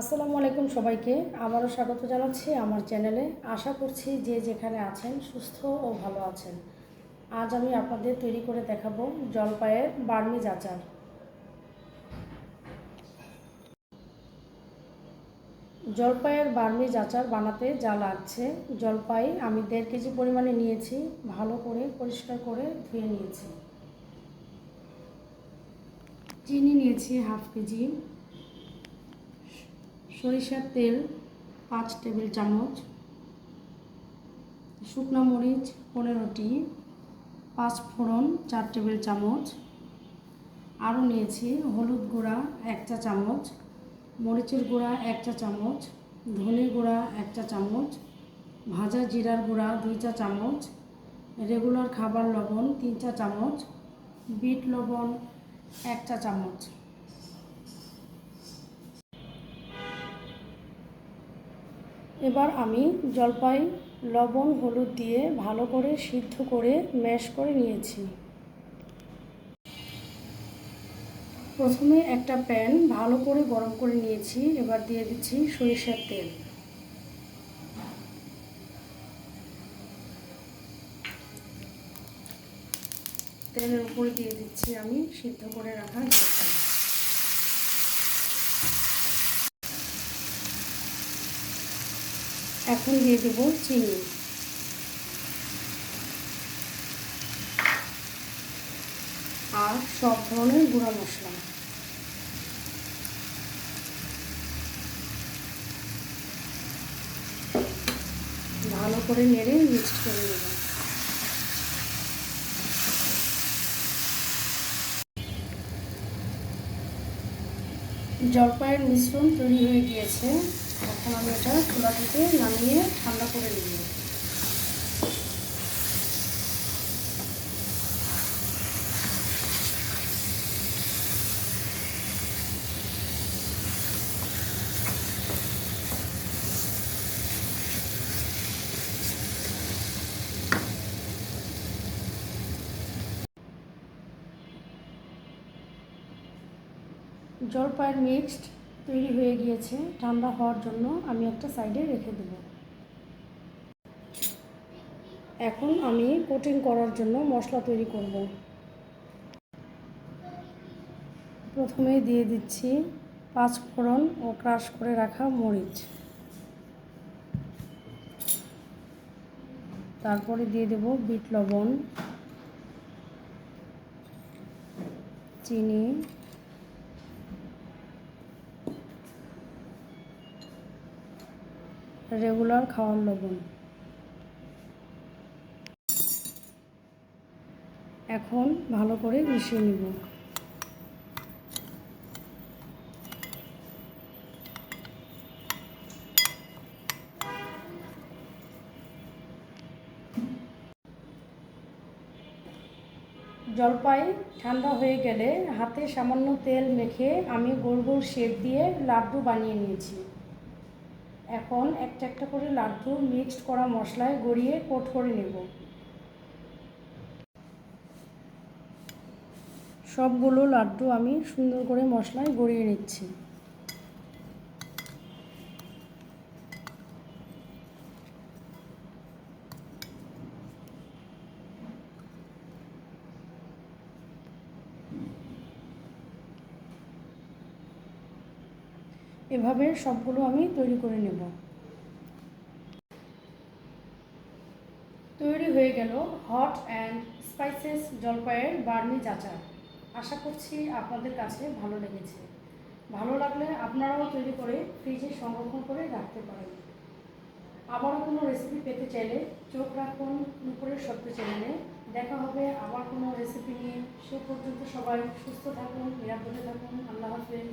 আসসালামু আলাইকুম সবাইকে। আবারও স্বাগত জানাচ্ছি আমার চ্যানেলে। আশা করছি যে যেখানে আছেন সুস্থ ও ভালো আছেন। আজ আমি আপনাদের তৈরি করে দেখাবো জলপাইয়ের বার্মিজ আচার জলপাইয়ের বার্মিজ আচার বানাতে যা লাগছে, জলপাই আমি দেড় কেজি পরিমাণে নিয়েছি, ভালো করে পরিষ্কার করে ধুয়ে নিয়েছি। চিনি নিয়েছি হাফ কেজি। সরিষার তেল, পাঁচ টেবিল চামচ, শুকনো মরিচ পনেরোটি, পাঁচ ফোড়ন, চার টেবিল চামচ, আরও নিয়েছি হলুদ গুঁড়া এক চা চামচ, মরিচের গুঁড়া এক চা চামচ ধনে গুঁড়া এক চা চামচ, ভাজা জিরার গুঁড়া দুই চা চামচ, রেগুলার খাবার লবণ তিন চা চামচ, বিট লবণ এক চা চামচ। এবার আমি জলপাই, লবণ, হলুদ দিয়ে ভালো করে সিদ্ধ করে ম্যাশ করে নিয়েছি। প্রথমে একটা প্যান ভালো করে গরম করে নিয়েছি, এবার দিয়ে দিচ্ছি সরিষার তেল। তেলের উপরে দিয়ে দিচ্ছি আমি সিদ্ধ করে রাখা জলপাই। এখন দিয়ে দেবো চিনি। আর সব ধরনের গুঁড়া মশলা। ভালো করে নেড়ে মিক্সড করে নেব। জলপাইয়ের মিশ্রণ তৈরি হয়ে গিয়েছে। এখন আমি এটা চুলা থেকে নামিয়ে ঠান্ডা করে নিব। জলপাইয়ের মিক্সড তৈরি হয়ে গিয়েছে। ঠান্ডা হওয়ার জন্য আমি একটা সাইডে রেখে দেব। এখন আমি কোটিং করার জন্য মশলা তৈরি করব। প্রথমে দিয়ে দিচ্ছি পাঁচ ফোড়ন ও ক্রাশ করে রাখা মরিচ। তারপরে দিয়ে দেব বিট লবণ, চিনি রেগুলার খাওয়ার লবণ। এখন ভালো করে মিশিয়ে নিব। জলপাই ঠান্ডা হয়ে গেলে হাতে সামান্য তেল মেখে আমি গোল গোল শেপ দিয়ে লাড্ডু বানিয়ে নিয়েছি। এখন একটা একটা করে লাড্ডু মিক্সড করা মশলায় গড়িয়ে কোট করে নেব। সবগুলো লাড্ডু আমি সুন্দর করে মশলায় গড়িয়ে নিচ্ছি। এভাবে সবগুলো আমি তৈরি করে নেব। তৈরি হয়ে গেল হট অ্যান্ড স্পাইসেস জলপাইয়ের বার্নি আচার আশা করছি আপনাদের কাছে ভালো লেগেছে। ভালো লাগলে আপনারাও তৈরি করে ফ্রিজে সংরক্ষণ করে রাখতে পারেন। আবারও কোনো রেসিপি পেতে চাইলে চোখ রাখুন উপরের সত্য চ্যানেলে। দেখা হবে আবার কোনো রেসিপি নিয়ে। সে পর্যন্ত সবাই সুস্থ থাকুন, নিরাপদে থাকুন। আল্লাহ হাফেজ।